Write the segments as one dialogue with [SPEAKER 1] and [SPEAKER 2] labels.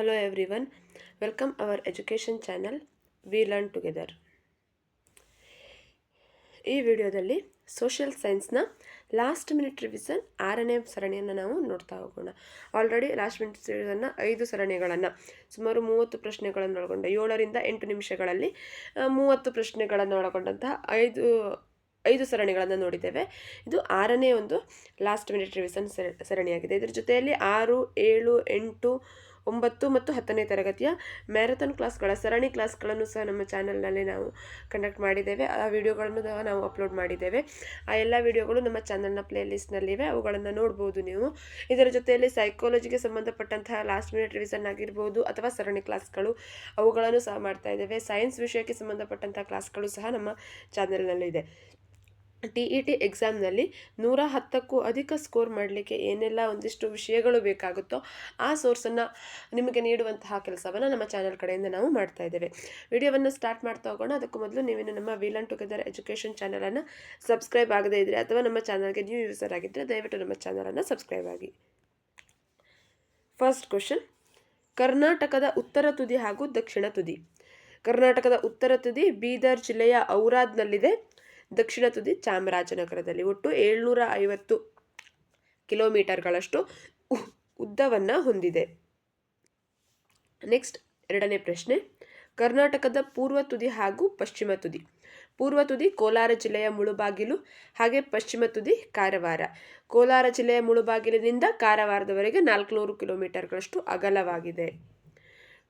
[SPEAKER 1] Hello everyone, welcome our education channel We Learn Together. ಈ ವಿಡಿಯೋದಲ್ಲಿ social ಸೈನ್ಸ್ನ last minute revision ಆರನೇ ಸರಣಿಯನ್ನು ನಾವು ನೋಡ್ತಾ ಹೋಗೋಣ. ಆಲ್ರೆಡಿ ಲಾಸ್ಟ್ ಮಿನಿಟ್ ರಿವಿಸನ್ನ ಐದು ಸರಣಿಗಳನ್ನು ಸುಮಾರು ಮೂವತ್ತು ಪ್ರಶ್ನೆಗಳನ್ನು ಒಳಗೊಂಡ ಏಳರಿಂದ ಎಂಟು ನಿಮಿಷಗಳಲ್ಲಿ ಮೂವತ್ತು ಪ್ರಶ್ನೆಗಳನ್ನು ಒಳಗೊಂಡಂತಹ ಐದು ಐದು ಸರಣಿಗಳನ್ನು ನೋಡಿದ್ದೇವೆ. ಇದು ಆರನೇ ಒಂದು ಲಾಸ್ಟ್ ಮಿನಿಟ್ ರಿವಿಸನ್ ಸರಣಿಯಾಗಿದೆ. ಇದರ ಜೊತೆಯಲ್ಲಿ ಆರು ಏಳು ಎಂಟು ಒಂಬತ್ತು ಮತ್ತು ಹತ್ತನೇ ತರಗತಿಯ ಮ್ಯಾರಥಾನ್ ಕ್ಲಾಸ್ಗಳ, ಸರಣಿ ಕ್ಲಾಸ್ಗಳನ್ನು ಸಹ ನಮ್ಮ ಚಾನಲ್ನಲ್ಲಿ ನಾವು ಕಂಡಕ್ಟ್ ಮಾಡಿದ್ದೇವೆ. ಆ ವಿಡಿಯೋಗಳನ್ನು ಸಹ ನಾವು ಅಪ್ಲೋಡ್ ಮಾಡಿದ್ದೇವೆ. ಆ ಎಲ್ಲ ವಿಡಿಯೋಗಳು ನಮ್ಮ ಚಾನಲ್ನ ಪ್ಲೇ ಲಿಸ್ಟ್ನಲ್ಲಿವೆ ಅವುಗಳನ್ನು ನೋಡ್ಬೋದು ನೀವು. ಇದರ ಜೊತೆಯಲ್ಲಿ ಸೈಕಾಲಜಿಗೆ ಸಂಬಂಧಪಟ್ಟಂತಹ ಲಾಸ್ಟ್ ಮಿನಿಟ್ ರಿವಿಸನ್ ಆಗಿರ್ಬೋದು ಅಥವಾ ಸರಣಿ ಕ್ಲಾಸ್ಗಳು, ಅವುಗಳನ್ನು ಸಹ ಮಾಡ್ತಾ ಇದ್ದೇವೆ. ಸೈನ್ಸ್ ವಿಷಯಕ್ಕೆ ಸಂಬಂಧಪಟ್ಟಂತಹ ಕ್ಲಾಸ್ಗಳು ಸಹ ನಮ್ಮ ಚಾನಲ್ನಲ್ಲಿದೆ. ಟಿ ಇ ಟಿ ಎಕ್ಸಾಮ್ನಲ್ಲಿ ನೂರ ಹತ್ತಕ್ಕೂ ಅಧಿಕ ಸ್ಕೋರ್ ಮಾಡಲಿಕ್ಕೆ ಏನೆಲ್ಲ ಒಂದಿಷ್ಟು ವಿಷಯಗಳು ಬೇಕಾಗುತ್ತೋ ಆ ಸೋರ್ಸನ್ನು ನಿಮಗೆ ನೀಡುವಂತಹ ಕೆಲಸವನ್ನು ನಮ್ಮ ಚಾನಲ್ ಕಡೆಯಿಂದ ನಾವು ಮಾಡ್ತಾ ಇದ್ದೇವೆ. ವಿಡಿಯೋವನ್ನು ಸ್ಟಾರ್ಟ್ ಮಾಡ್ತಾ ಹೋಗೋಣ. ಅದಕ್ಕೂ ಮೊದಲು ನೀವೇನು ನಮ್ಮ ವಿಲನ್ ಟುಗೆದರ್ ಎಜುಕೇಷನ್ ಚಾನಲನ್ನು ಸಬ್ಸ್ಕ್ರೈಬ್ ಆಗದೇ ಇದ್ದರೆ ಅಥವಾ ನಮ್ಮ ಚಾನಲ್ಗೆ ನ್ಯೂ ಯೂಸರ್ ಆಗಿದ್ದರೆ ದಯವಿಟ್ಟು ನಮ್ಮ ಚಾನಲನ್ನು ಸಬ್ಸ್ಕ್ರೈಬ್ ಆಗಿ. ಫಸ್ಟ್ ಕ್ವಶನ್ ಕರ್ನಾಟಕದ ಉತ್ತರ ತುದಿ ಹಾಗೂ ದಕ್ಷಿಣ ತುದಿ. ಕರ್ನಾಟಕದ ಉತ್ತರ ತುದಿ ಬೀದರ್ ಜಿಲ್ಲೆಯ ಔರಾದ್ನಲ್ಲಿದೆ. ದಕ್ಷಿಣ ತುದಿ ಚಾಮರಾಜನಗರದಲ್ಲಿ ಒಟ್ಟು ಏಳ್ನೂರ ಐವತ್ತು ಕಿಲೋಮೀಟರ್ಗಳಷ್ಟು ಉದ್ದವನ್ನು ಹೊಂದಿದೆ. ನೆಕ್ಸ್ಟ್ ಎರಡನೇ ಪ್ರಶ್ನೆ. ಕರ್ನಾಟಕದ ಪೂರ್ವ ತುದಿ ಹಾಗೂ ಪಶ್ಚಿಮ ತುದಿ. ಪೂರ್ವ ತುದಿ ಕೋಲಾರ ಜಿಲ್ಲೆಯ ಮುಳುಬಾಗಿಲು ಹಾಗೆ ಪಶ್ಚಿಮ ತುದಿ ಕಾರವಾರ. ಕೋಲಾರ ಜಿಲ್ಲೆಯ ಮುಳುಬಾಗಿಲಿನಿಂದ ಕಾರವಾರದವರೆಗೆ ನಾಲ್ಕುನೂರು ಕಿಲೋಮೀಟರ್ಗಳಷ್ಟು ಅಗಲವಾಗಿದೆ.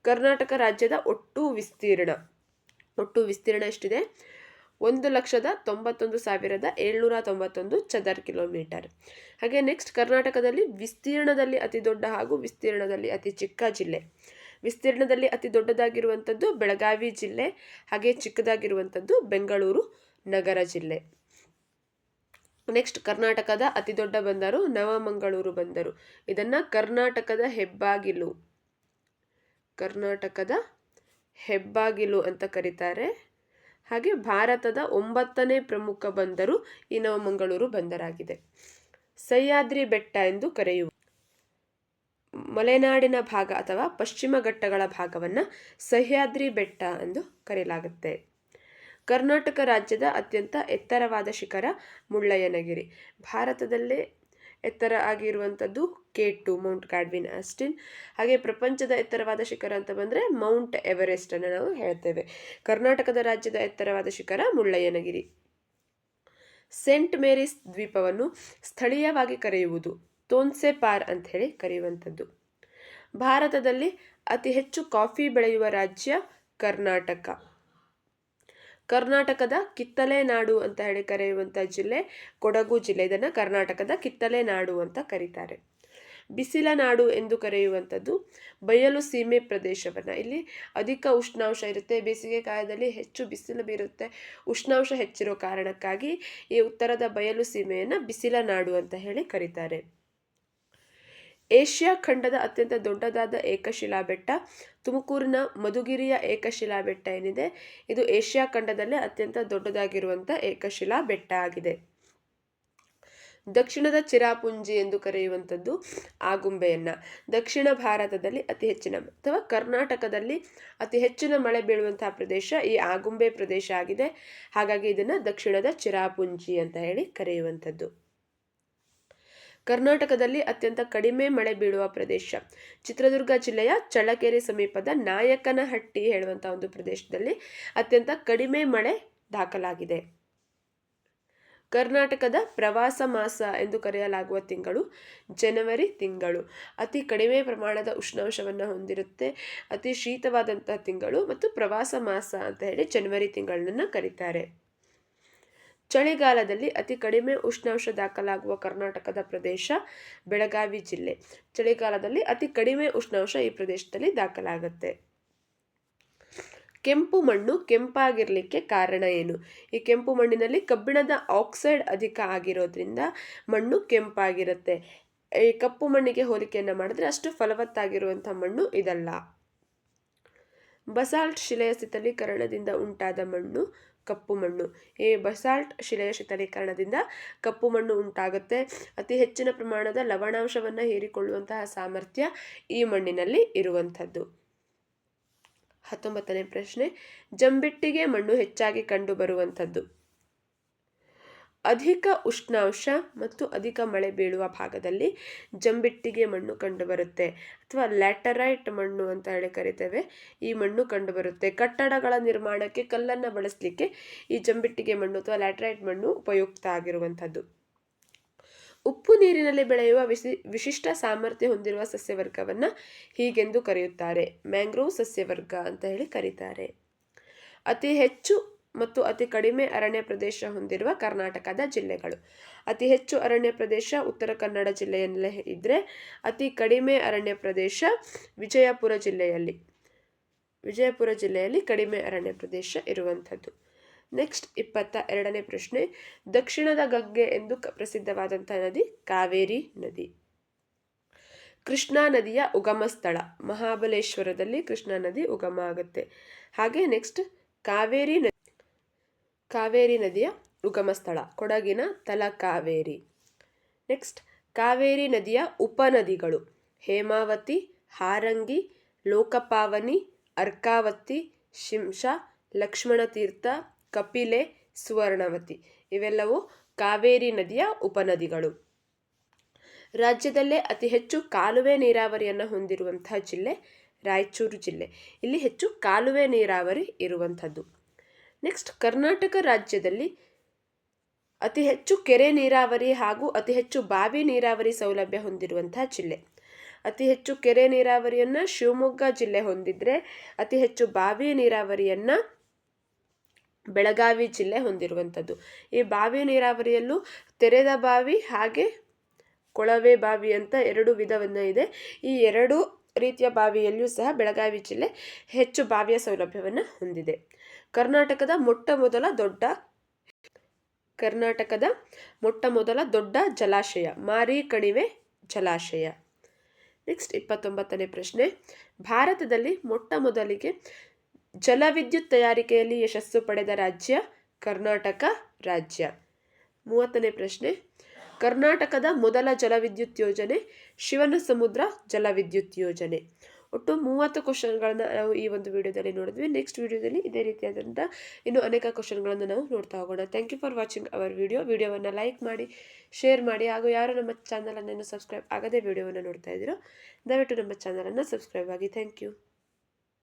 [SPEAKER 1] ಕರ್ನಾಟಕ ರಾಜ್ಯದ ಒಟ್ಟು ವಿಸ್ತೀರ್ಣ. ಒಟ್ಟು ವಿಸ್ತೀರ್ಣ ಎಷ್ಟಿದೆ? ಒಂದು ಲಕ್ಷದ ತೊಂಬತ್ತೊಂದು ಸಾವಿರದ ಏಳ್ನೂರ ತೊಂಬತ್ತೊಂದು ಚದರ್ ಕಿಲೋಮೀಟರ್. ಹಾಗೆ ನೆಕ್ಸ್ಟ್ ಕರ್ನಾಟಕದಲ್ಲಿ ವಿಸ್ತೀರ್ಣದಲ್ಲಿ ಅತಿ ದೊಡ್ಡ ಹಾಗೂ ವಿಸ್ತೀರ್ಣದಲ್ಲಿ ಅತಿ ಚಿಕ್ಕ ಜಿಲ್ಲೆ. ವಿಸ್ತೀರ್ಣದಲ್ಲಿ ಅತಿ ದೊಡ್ಡದಾಗಿರುವಂಥದ್ದು ಬೆಳಗಾವಿ ಜಿಲ್ಲೆ, ಹಾಗೆ ಚಿಕ್ಕದಾಗಿರುವಂಥದ್ದು ಬೆಂಗಳೂರು ನಗರ ಜಿಲ್ಲೆ. ನೆಕ್ಸ್ಟ್ ಕರ್ನಾಟಕದ ಅತಿ ದೊಡ್ಡ ಬಂದರು ನವಮಂಗಳೂರು ಬಂದರು. ಇದನ್ನು ಕರ್ನಾಟಕದ ಹೆಬ್ಬಾಗಿಲು. ಕರ್ನಾಟಕದ ಹೆಬ್ಬಾಗಿಲು ಅಂತ ಕರೀತಾರೆ. ಹಾಗೆ ಭಾರತದ ಒಂಬತ್ತನೇ ಪ್ರಮುಖ ಬಂದರು ಈ ನವಮಂಗಳೂರು ಬಂದರಾಗಿದೆ. ಸಹ್ಯಾದ್ರಿ ಬೆಟ್ಟ ಎಂದು ಕರೆಯುವ ಮಲೆನಾಡಿನ ಭಾಗ ಅಥವಾ ಪಶ್ಚಿಮ ಘಟ್ಟಗಳ ಭಾಗವನ್ನು ಸಹ್ಯಾದ್ರಿ ಬೆಟ್ಟ ಎಂದು ಕರೆಯಲಾಗುತ್ತೆ. ಕರ್ನಾಟಕ ರಾಜ್ಯದ ಅತ್ಯಂತ ಎತ್ತರವಾದ ಶಿಖರ ಮುಳ್ಳಯ್ಯನಗಿರಿ. ಭಾರತದಲ್ಲೇ ಎತ್ತರ ಆಗಿರುವಂಥದ್ದು K two mount Godwin Austen. ಹಾಗೆ ಪ್ರಪಂಚದ ಎತ್ತರವಾದ ಶಿಖರ ಅಂತ ಬಂದರೆ ಮೌಂಟ್ ಎವರೆಸ್ಟ್ ಅನ್ನು ನಾವು ಹೇಳ್ತೇವೆ. ಕರ್ನಾಟಕದ ರಾಜ್ಯದ ಎತ್ತರವಾದ ಶಿಖರ ಮುಳ್ಳಯ್ಯನಗಿರಿ. ಸೆಂಟ್ ಮೇರಿಸ್ ದ್ವೀಪವನ್ನು ಸ್ಥಳೀಯವಾಗಿ ಕರೆಯುವುದು ತೋನ್ಸೆ ಪಾರ್ ಅಂತ ಹೇಳಿ ಕರೆಯುವಂಥದ್ದು. ಭಾರತದಲ್ಲಿ ಅತಿ ಹೆಚ್ಚು ಕಾಫಿ ಬೆಳೆಯುವ ರಾಜ್ಯ ಕರ್ನಾಟಕ. ಕರ್ನಾಟಕದ ಕಿತ್ತಲೆ ನಾಡು ಅಂತ ಹೇಳಿ ಕರೆಯುವಂಥ ಜಿಲ್ಲೆ, ಕೊಡಗು ಜಿಲ್ಲೆ. ಇದನ್ನು ಕರ್ನಾಟಕದ ಕಿತ್ತಲೆ ನಾಡು ಅಂತ ಕರೀತಾರೆ. ಬಿಸಿಲ ನಾಡು ಎಂದು ಕರೆಯುವಂಥದ್ದು ಬಯಲು ಸೀಮೆ ಪ್ರದೇಶವನ್ನು. ಇಲ್ಲಿ ಅಧಿಕ ಉಷ್ಣಾಂಶ ಇರುತ್ತೆ. ಬೇಸಿಗೆ ಕಾಲದಲ್ಲಿ ಹೆಚ್ಚು ಬಿಸಿಲು ಬೀರುತ್ತೆ. ಉಷ್ಣಾಂಶ ಹೆಚ್ಚಿರೋ ಕಾರಣಕ್ಕಾಗಿ ಈ ಉತ್ತರದ ಬಯಲು ಸೀಮೆಯನ್ನು ಬಿಸಿಲ ನಾಡು ಅಂತ ಹೇಳಿ ಕರೀತಾರೆ. ಏಷ್ಯಾ ಖಂಡದ ಅತ್ಯಂತ ದೊಡ್ಡದಾದ ಏಕಶಿಲಾ ಬೆಟ್ಟ. ತುಮಕೂರಿನ ಮಧುಗಿರಿಯ ಏಕಶಿಲಾ ಬೆಟ್ಟ ಏನಿದೆ? ಇದು ಏಷ್ಯಾ ಖಂಡದಲ್ಲೇ ಅತ್ಯಂತ ದೊಡ್ಡದಾಗಿರುವಂಥ ಏಕಶಿಲಾ ಬೆಟ್ಟ ಆಗಿದೆ. ದಕ್ಷಿಣದ ಚಿರಾಪುಂಜಿ ಎಂದು ಕರೆಯುವಂಥದ್ದು ಆಗುಂಬೆಯನ್ನ ದಕ್ಷಿಣ ಭಾರತದಲ್ಲಿ ಅತಿ ಹೆಚ್ಚಿನ ಅಥವಾ ಕರ್ನಾಟಕದಲ್ಲಿ ಅತಿ ಹೆಚ್ಚಿನ ಮಳೆ ಬೀಳುವಂತಹ ಪ್ರದೇಶ ಈ ಆಗುಂಬೆ ಪ್ರದೇಶ ಆಗಿದೆ. ಹಾಗಾಗಿ ಇದನ್ನು ದಕ್ಷಿಣದ ಚಿರಾಪುಂಜಿ ಅಂತ ಹೇಳಿ ಕರೆಯುವಂಥದ್ದು. ಕರ್ನಾಟಕದಲ್ಲಿ ಅತ್ಯಂತ ಕಡಿಮೆ ಮಳೆ ಬೀಳುವ ಪ್ರದೇಶ. ಚಿತ್ರದುರ್ಗ ಜಿಲ್ಲೆಯ ಚಳ್ಳಕೆರೆ ಸಮೀಪದ ನಾಯಕನಹಟ್ಟಿ ಹೇಳುವಂಥ ಒಂದು ಪ್ರದೇಶದಲ್ಲಿ ಅತ್ಯಂತ ಕಡಿಮೆ ಮಳೆ ದಾಖಲಾಗಿದೆ. ಕರ್ನಾಟಕದ ಪ್ರವಾಸ ಮಾಸ ಎಂದು ಕರೆಯಲಾಗುವ ತಿಂಗಳು ಜನವರಿ ತಿಂಗಳು. ಅತಿ ಕಡಿಮೆ ಪ್ರಮಾಣದ ಉಷ್ಣಾಂಶವನ್ನು ಹೊಂದಿರುತ್ತೆ. ಅತಿ ಶೀತವಾದಂಥ ತಿಂಗಳು ಮತ್ತು ಪ್ರವಾಸ ಮಾಸ ಅಂತ ಹೇಳಿ ಜನವರಿ ತಿಂಗಳನ್ನು ಕರೀತಾರೆ. ಚಳಿಗಾಲದಲ್ಲಿ ಅತಿ ಕಡಿಮೆ ಉಷ್ಣಾಂಶ ದಾಖಲಾಗುವ ಕರ್ನಾಟಕದ ಪ್ರದೇಶ ಬೆಳಗಾವಿ ಜಿಲ್ಲೆ. ಚಳಿಗಾಲದಲ್ಲಿ ಅತಿ ಕಡಿಮೆ ಉಷ್ಣಾಂಶ ಈ ಪ್ರದೇಶದಲ್ಲಿ ದಾಖಲಾಗುತ್ತೆ. ಕೆಂಪು ಮಣ್ಣು ಕೆಂಪಾಗಿರಲಿಕ್ಕೆ ಕಾರಣ ಏನು? ಈ ಕೆಂಪು ಮಣ್ಣಿನಲ್ಲಿ ಕಬ್ಬಿಣದ ಆಕ್ಸೈಡ್ ಅಧಿಕ ಆಗಿರೋದ್ರಿಂದ ಮಣ್ಣು ಕೆಂಪಾಗಿರುತ್ತೆ. ಈ ಕಪ್ಪು ಮಣ್ಣಿಗೆ ಹೋಲಿಕೆಯನ್ನು ಮಾಡಿದ್ರೆ ಅಷ್ಟು ಫಲವತ್ತಾಗಿರುವಂಥ ಮಣ್ಣು ಇದಲ್ಲ. ಬಸಾಲ್ಟ್ ಶಿಲೆಯ ಸ್ಥಿತಲೀಕರಣದಿಂದ ಉಂಟಾದ ಮಣ್ಣು ಕಪ್ಪು ಮಣ್ಣು. ಈ ಬಸಾಲ್ಟ್ ಶಿಲೆಯ ಶೀತಲೀಕರಣದಿಂದ ಕಪ್ಪು ಮಣ್ಣು ಉಂಟಾಗುತ್ತೆ. ಅತಿ ಹೆಚ್ಚಿನ ಪ್ರಮಾಣದ ಲವಣಾಂಶವನ್ನು ಹೀರಿಕೊಳ್ಳುವಂತಹ ಸಾಮರ್ಥ್ಯ ಈ ಮಣ್ಣಿನಲ್ಲಿ ಇರುವಂಥದ್ದು. ಹತ್ತೊಂಬತ್ತನೇ ಪ್ರಶ್ನೆ, ಜಂಬಿಟ್ಟಿಗೆ ಮಣ್ಣು ಹೆಚ್ಚಾಗಿ ಕಂಡು ಬರುವಂಥದ್ದು ಅಧಿಕ ಉಷ್ಣಾಂಶ ಮತ್ತು ಅಧಿಕ ಮಳೆ ಬೀಳುವ ಭಾಗದಲ್ಲಿ ಜಂಬಿಟ್ಟಿಗೆ ಮಣ್ಣು ಕಂಡುಬರುತ್ತೆ ಅಥವಾ ಲ್ಯಾಟರೈಟ್ ಮಣ್ಣು ಅಂತ ಹೇಳಿ ಕರಿತೇವೆ. ಈ ಮಣ್ಣು ಕಂಡುಬರುತ್ತೆ. ಕಟ್ಟಡಗಳ ನಿರ್ಮಾಣಕ್ಕೆ ಕಲ್ಲನ್ನು ಬಳಸಲಿಕ್ಕೆ ಈ ಜಂಬಿಟ್ಟಿಗೆ ಮಣ್ಣು ಅಥವಾ ಲ್ಯಾಟರೈಟ್ ಮಣ್ಣು ಉಪಯುಕ್ತ ಆಗಿರುವಂಥದ್ದು. ಉಪ್ಪು ನೀರಿನಲ್ಲಿ ಬೆಳೆಯುವ ವಿಶಿ, ವಿಶಿಷ್ಟ ಸಾಮರ್ಥ್ಯ ಹೊಂದಿರುವ ಸಸ್ಯವರ್ಗವನ್ನು ಹೀಗೆಂದು ಕರೆಯುತ್ತಾರೆ. ಮ್ಯಾಂಗ್ರೋವ್ ಸಸ್ಯವರ್ಗ ಅಂತ ಹೇಳಿ ಕರೀತಾರೆ. ಅತಿ ಹೆಚ್ಚು ಮತ್ತು ಅತಿ ಕಡಿಮೆ ಅರಣ್ಯ ಪ್ರದೇಶ ಹೊಂದಿರುವ ಕರ್ನಾಟಕದ ಜಿಲ್ಲೆಗಳು. ಅತಿ ಹೆಚ್ಚು ಅರಣ್ಯ ಪ್ರದೇಶ ಉತ್ತರ ಕನ್ನಡ ಜಿಲ್ಲೆಯಲ್ಲೇ ಇದ್ದರೆ ಅತಿ ಕಡಿಮೆ ಅರಣ್ಯ ಪ್ರದೇಶ ವಿಜಯಪುರ ಜಿಲ್ಲೆಯಲ್ಲಿ. ವಿಜಯಪುರ ಜಿಲ್ಲೆಯಲ್ಲಿ ಕಡಿಮೆ ಅರಣ್ಯ ಪ್ರದೇಶ ಇರುವಂಥದ್ದು. ನೆಕ್ಸ್ಟ್ ಇಪ್ಪತ್ತ ಎರಡನೇ ಪ್ರಶ್ನೆ, ದಕ್ಷಿಣದ ಗಂಗೆ ಎಂದು ಪ್ರಸಿದ್ಧವಾದಂಥ ನದಿ ಕಾವೇರಿ ನದಿ. ಕೃಷ್ಣಾ ನದಿಯ ಉಗಮ ಸ್ಥಳ. ಮಹಾಬಲೇಶ್ವರದಲ್ಲಿ ಕೃಷ್ಣಾ ನದಿ ಉಗಮ ಆಗುತ್ತೆ. ಹಾಗೆ ನೆಕ್ಸ್ಟ್ ಕಾವೇರಿ ನದಿ ಕಾವೇರಿ ನದಿಯ ಉಗಮ ಸ್ಥಳ ಕೊಡಗಿನ ತಲಕಾವೇರಿ. ನೆಕ್ಸ್ಟ್, ಕಾವೇರಿ ನದಿಯ ಉಪನದಿಗಳು ಹೇಮಾವತಿ, ಹಾರಂಗಿ, ಲೋಕಪಾವನಿ, ಅರ್ಕಾವತಿ, ಶಿಂಷ, ಲಕ್ಷ್ಮಣತೀರ್ಥ, ಕಪಿಲೆ, ಸುವರ್ಣವತಿ. ಇವೆಲ್ಲವೂ ಕಾವೇರಿ ನದಿಯ ಉಪನದಿಗಳು. ರಾಜ್ಯದಲ್ಲೇ ಅತಿ ಹೆಚ್ಚು ಕಾಲುವೆ ನೀರಾವರಿಯನ್ನು ಹೊಂದಿರುವಂತಹ ಜಿಲ್ಲೆ ರಾಯಚೂರು ಜಿಲ್ಲೆ. ಇಲ್ಲಿ ಹೆಚ್ಚು ಕಾಲುವೆ ನೀರಾವರಿ ಇರುವಂಥದ್ದು. ನೆಕ್ಸ್ಟ್ ಕರ್ನಾಟಕ ರಾಜ್ಯದಲ್ಲಿ ಅತಿ ಹೆಚ್ಚು ಕೆರೆ ನೀರಾವರಿ ಹಾಗೂ ಅತಿ ಹೆಚ್ಚು ಬಾವಿ ನೀರಾವರಿ ಸೌಲಭ್ಯ ಹೊಂದಿರುವಂತಹ ಜಿಲ್ಲೆ. ಅತಿ ಹೆಚ್ಚು ಕೆರೆ ನೀರಾವರಿಯನ್ನು ಶಿವಮೊಗ್ಗ ಜಿಲ್ಲೆ ಹೊಂದಿದ್ರೆ ಅತಿ ಹೆಚ್ಚು ಬಾವಿ ನೀರಾವರಿಯನ್ನು ಬೆಳಗಾವಿ ಜಿಲ್ಲೆ ಹೊಂದಿರುವಂಥದ್ದು. ಈ ಬಾವಿ ನೀರಾವರಿಯಲ್ಲೂ ತೆರೆದ ಬಾವಿ ಹಾಗೆ ಕೊಳವೆ ಬಾವಿ ಅಂತ ಎರಡು ವಿಧವನ್ನು ಇದೆ. ಈ ಎರಡು ರೀತಿಯ ಬಾವಿಯಲ್ಲಿಯೂ ಸಹ ಬೆಳಗಾವಿ ಜಿಲ್ಲೆ ಹೆಚ್ಚು ಬಾವಿಯ ಸೌಲಭ್ಯವನ್ನು ಹೊಂದಿದೆ. ಕರ್ನಾಟಕದ ಮೊಟ್ಟ ಮೊದಲ ದೊಡ್ಡ ಕರ್ನಾಟಕದ ಮೊಟ್ಟ ಮೊದಲ ದೊಡ್ಡ ಜಲಾಶಯ ಮಾರಿ ಕಣಿವೆ ಜಲಾಶಯ. ನೆಕ್ಸ್ಟ್ ಇಪ್ಪತ್ತೊಂಬತ್ತನೇ ಪ್ರಶ್ನೆ. ಭಾರತದಲ್ಲಿ ಮೊಟ್ಟ ಮೊದಲಿಗೆ ಜಲವಿದ್ಯುತ್ ತಯಾರಿಕೆಯಲ್ಲಿ ಯಶಸ್ಸು ಪಡೆದ ರಾಜ್ಯ ಕರ್ನಾಟಕ ರಾಜ್ಯ. ಮೂವತ್ತನೇ ಪ್ರಶ್ನೆ. ಕರ್ನಾಟಕದ ಮೊದಲ ಜಲವಿದ್ಯುತ್ ಯೋಜನೆ, ಶಿವನ ಸಮುದ್ರ ಜಲವಿದ್ಯುತ್ ಯೋಜನೆ. ಒಟ್ಟು ಮೂವತ್ತು ಕ್ವಶನ್ಗಳನ್ನು ನಾವು ಈ ಒಂದು ವಿಡಿಯೋದಲ್ಲಿ ನೋಡಿದ್ವಿ. ನೆಕ್ಸ್ಟ್ ವಿಡಿಯೋದಲ್ಲಿ ಇದೇ ರೀತಿಯಾದಂಥ ಇನ್ನೂ ಅನೇಕ ಕ್ವಶನ್ಗಳನ್ನು ನಾವು ನೋಡ್ತಾ ಹೋಗೋಣ. Thank you for watching our video ವಿಡಿಯೋವನ್ನು ಲೈಕ್ ಮಾಡಿ ಶೇರ್ ಮಾಡಿ. ಹಾಗೂ ಯಾರು ನಮ್ಮ ಚಾನಲನ್ನು ಸಬ್ಸ್ಕ್ರೈಬ್ ಆಗದೆ ವಿಡಿಯೋವನ್ನು ನೋಡ್ತಾ ಇದ್ದೀರೋ, ದಯವಿಟ್ಟು ನಮ್ಮ ಚಾನಲನ್ನು ಸಬ್ಸ್ಕ್ರೈಬ್ ಆಗಿ. Thank you